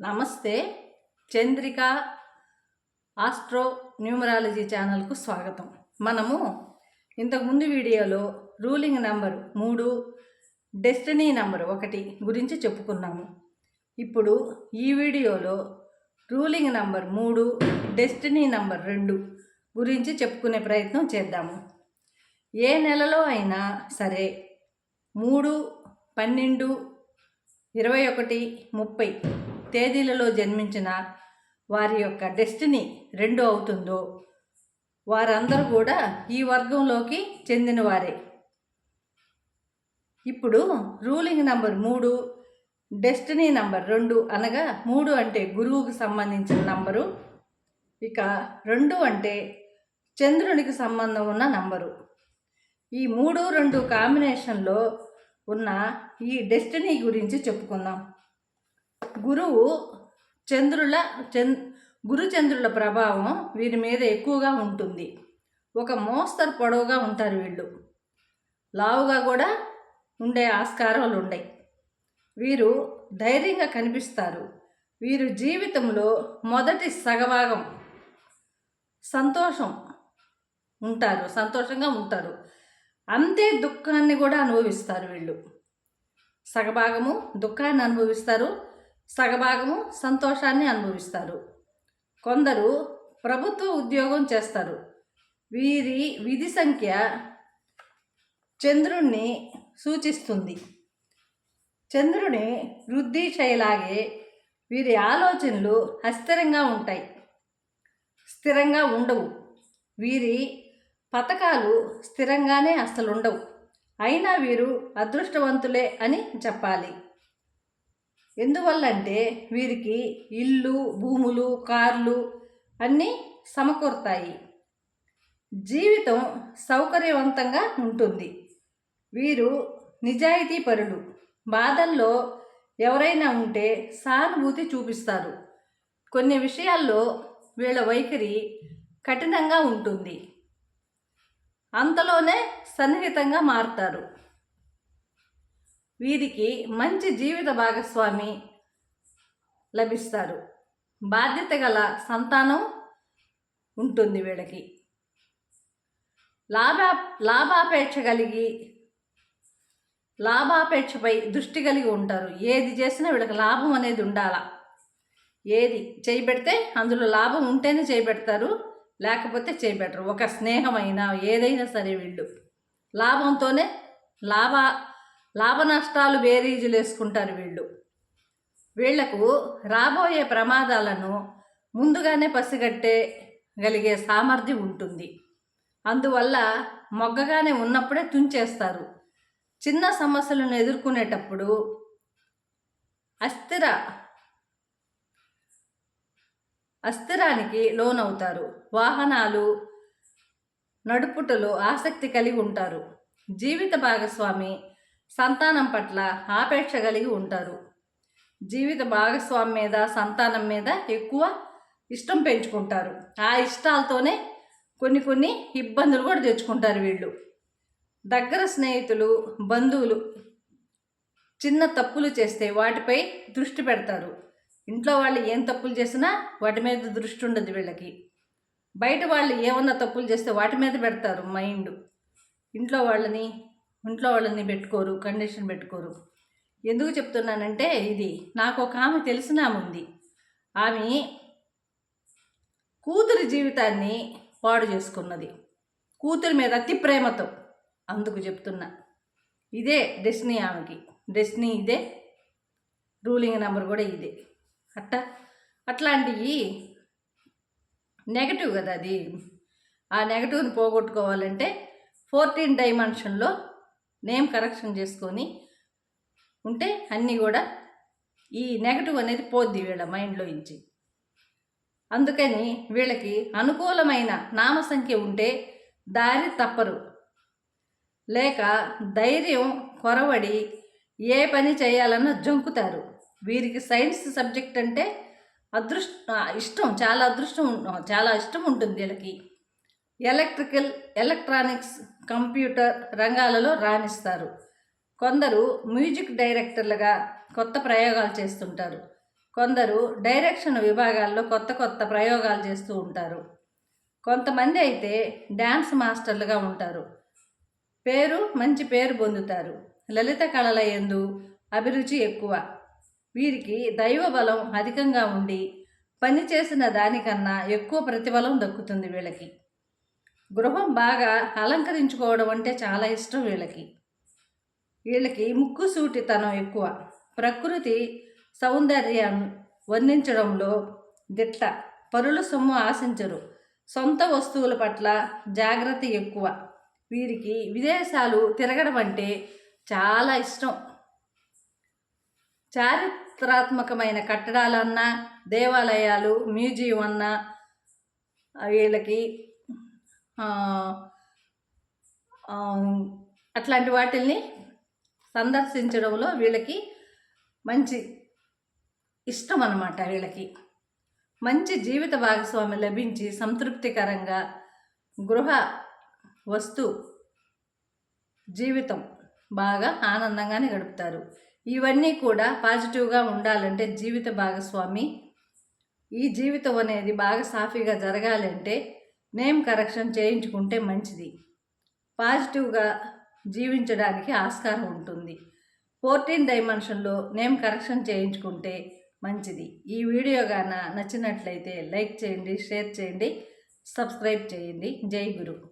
నమస్తే. Chandrika astro numerology ఛానల్కు స్వాగతం. మనము ఇంతకుముందు వీడియోలో రూలింగ్ నెంబర్ మూడు డెస్టినీ నెంబరు ఒకటి గురించి చెప్పుకున్నాము. ఇప్పుడు ఈ వీడియోలో రూలింగ్ నెంబర్ మూడు డెస్టినీ నెంబర్ రెండు గురించి చెప్పుకునే ప్రయత్నం చేద్దాము. ఏ నెలలో అయినా సరే మూడు పన్నెండు ఇరవై ఒకటి ముప్పై తేదీలలో జన్మించిన వారి యొక్క డెస్టినీ రెండు అవుతుందో వారందరూ కూడా ఈ వర్గంలోకి చెందినవారే. ఇప్పుడు రూలింగ్ నంబర్ మూడు డెస్టినీ నంబర్ రెండు అనగా మూడు అంటే గురువుకు సంబంధించిన నంబరు ఇక రెండు అంటే చంద్రునికి సంబంధం ఉన్న నంబరు. ఈ మూడు రెండు కాంబినేషన్లో ఉన్న ఈ డెస్టినీ గురించి చెప్పుకుందాం. గురువు చంద్రుల చంద్ గురుచంద్రుల ప్రభావం వీరి మీద ఎక్కువగా ఉంటుంది. ఒక మోస్తరు పొడవుగా ఉంటారు వీళ్ళు. లావుగా కూడా ఉండే ఆస్కారాలు ఉన్నాయి వీరు ధైర్యంగా కనిపిస్తారు. వీరు జీవితంలో మొదటి సగభాగం సంతోషం ఉంటారు సంతోషంగా ఉంటారు. అంతే దుఃఖాన్ని కూడా అనుభవిస్తారు వీళ్ళు. సగభాగము దుఃఖాన్ని అనుభవిస్తారు సగభాగము సంతోషాన్ని అనుభవిస్తారు. కొందరు ప్రభుత్వ ఉద్యోగం చేస్తారు. వీరి విధి సంఖ్య చంద్రుణ్ణి సూచిస్తుంది. చంద్రుని వృద్ధి చేయలాగే వీరి ఆలోచనలు అస్థిరంగా ఉంటాయి. స్థిరంగా ఉండవు. వీరి పథకాలు స్థిరంగానే అసలు ఉండవు అయినా వీరు అదృష్టవంతులే అని చెప్పాలి. ఎందువల్లంటే వీరికి ఇల్లు భూములు కార్లు అన్నీ సమకూరుతాయి. జీవితం సౌకర్యవంతంగా ఉంటుంది. వీరు నిజాయితీ పరులు బాధల్లో ఎవరైనా ఉంటే సానుభూతి చూపిస్తారు. కొన్ని విషయాల్లో వీళ్ళ వైఖరి కఠినంగా ఉంటుంది. అంతలోనే సన్నిహితంగా మారుతారు. వీరికి మంచి జీవిత భాగస్వామి లభిస్తారు. బాధ్యత గల సంతానం ఉంటుంది వీళ్ళకి. లాభా లాభాపేక్ష కలిగి లాభాపేక్షపై దృష్టి కలిగి ఉంటారు. ఏది చేసినా వీళ్ళకి లాభం అనేది ఉండాలా. ఏది చేయబెడితే అందులో లాభం ఉంటేనే చేయబెడతారు లేకపోతే చేయబెట్టరు ఒక స్నేహమైనా ఏదైనా సరే వీళ్ళు. లాభంతోనే లాభ లాభ నష్టాలు బేరీజులు వేసుకుంటారు వీళ్ళు. వీళ్ళకు రాబోయే ప్రమాదాలను ముందుగానే పసిగట్టే గలిగే సామర్థ్యం ఉంటుంది. అందువల్ల మొగ్గగానే ఉన్నప్పుడే తుంచేస్తారు. చిన్న సమస్యలను ఎదుర్కొనేటప్పుడు అస్థిర అస్థిరానికి లోనవుతారు. వాహనాలు నడుపుటలో ఆసక్తి కలిగి ఉంటారు. జీవిత భాగస్వామి సంతానం పట్ల ఆపేక్ష కలిగి ఉంటారు. జీవిత భాగస్వామి మీద సంతానం మీద ఎక్కువ ఇష్టం పెంచుకుంటారు. ఆ ఇష్టాలతోనే కొన్ని కొన్ని ఇబ్బందులు కూడా తెచ్చుకుంటారు వీళ్ళు. దగ్గర స్నేహితులు బంధువులు చిన్న తప్పులు చేస్తే వాటిపై దృష్టి పెడతారు. ఇంట్లో వాళ్ళు ఏం తప్పులు చేసినా వాటి మీద దృష్టి ఉండదు వీళ్ళకి. బయట వాళ్ళు ఏమన్నా తప్పులు చేస్తే వాటి మీద పెడతారు మైండ్. ఇంట్లో వాళ్ళని ఇంట్లో వాళ్ళని పెట్టుకోరు కండిషన్ పెట్టుకోరు. ఎందుకు చెప్తున్నానంటే ఇది నాకు ఒక ఆమె తెలిసిన ఆమె ఉంది. ఆమె కూతురి జీవితాన్ని పాడు చేసుకున్నది. కూతురి మీద అతి ప్రేమతో అందుకు చెప్తున్నా. ఇదే డెస్నీ ఆమెకి. డెస్నీ ఇదే రూలింగ్ నెంబర్ కూడా ఇదే. అట్ట అట్లాంటివి నెగటివ్ కదా అది. ఆ నెగటివ్ని పోగొట్టుకోవాలంటే ఫోర్టీన్ డైమెన్షన్లో నేమ్ కరెక్షన్ చేసుకొని ఉంటే అన్నీ కూడా ఈ నెగటివ్ అనేది పోద్ది వీళ్ళ మైండ్లో ఇచ్చి అందుకని వీళ్ళకి అనుకూలమైన నామ సంఖ్య ఉంటే దారి తప్పరు. లేక ధైర్యం కొరవడి ఏ పని చేయాలన్నా జంకుతారు. వీరికి సైన్స్ సబ్జెక్ట్ అంటే అదృష్ట ఇష్టం చాలా అదృష్టం చాలా ఇష్టం ఉంటుంది వీళ్ళకి. ఎలక్ట్రికల్ ఎలక్ట్రానిక్స్ కంప్యూటర్ రంగాలలో రాణిస్తారు. కొందరు మ్యూజిక్ డైరెక్టర్లుగా కొత్త ప్రయోగాలు చేస్తుంటారు. కొందరు డైరెక్షన్ విభాగాల్లో కొత్త కొత్త ప్రయోగాలు చేస్తూ ఉంటారు. కొంతమంది అయితే డ్యాన్స్ మాస్టర్లుగా ఉంటారు. పేరు మంచి పేరు పొందుతారు. లలిత కళల ఎందు అభిరుచి ఎక్కువ. వీరికి దైవ బలం అధికంగా ఉండి పని చేసిన దానికన్నా ఎక్కువ ప్రతిఫలం దక్కుతుంది వీళ్ళకి. గృహం బాగా అలంకరించుకోవడం అంటే చాలా ఇష్టం వీళ్ళకి. వీళ్ళకి ముక్కు సూటితనం ఎక్కువ. ప్రకృతి సౌందర్యం వర్ణించడంలో దిట్ట. పరుల సొమ్ము ఆశించరు. సొంత వస్తువుల పట్ల జాగ్రత్త ఎక్కువ. వీరికి విదేశాలు తిరగడం అంటే చాలా ఇష్టం. చారిత్రాత్మకమైన కట్టడాలన్నా దేవాలయాలు మ్యూజియం అన్నా వీళ్ళకి అట్లాంటి వాటిల్ని సందర్శించడంలో వీళ్ళకి మంచి ఇష్టం అన్నమాట వీళ్ళకి. మంచి జీవిత భాగస్వామి లభించి సంతృప్తికరంగా గృహ వస్తు జీవితం బాగా ఆనందంగానే గడుపుతారు. ఇవన్నీ కూడా పాజిటివ్గా ఉండాలంటే జీవిత భాగస్వామి ఈ జీవితం అనేది బాగా సాఫీగా జరగాలంటే నేమ్ కరెక్షన్ చేయించుకుంటే మంచిది. పాజిటివ్గా జీవించడానికి ఆస్కారం ఉంటుంది. ఫోర్టీన్ డైమెన్షన్లో నేమ్ కరెక్షన్ చేయించుకుంటే మంచిది. ఈ వీడియో గాన నచ్చినట్లయితే లైక్ చేయండి షేర్ చేయండి సబ్స్క్రైబ్ చేయండి. జై గురు.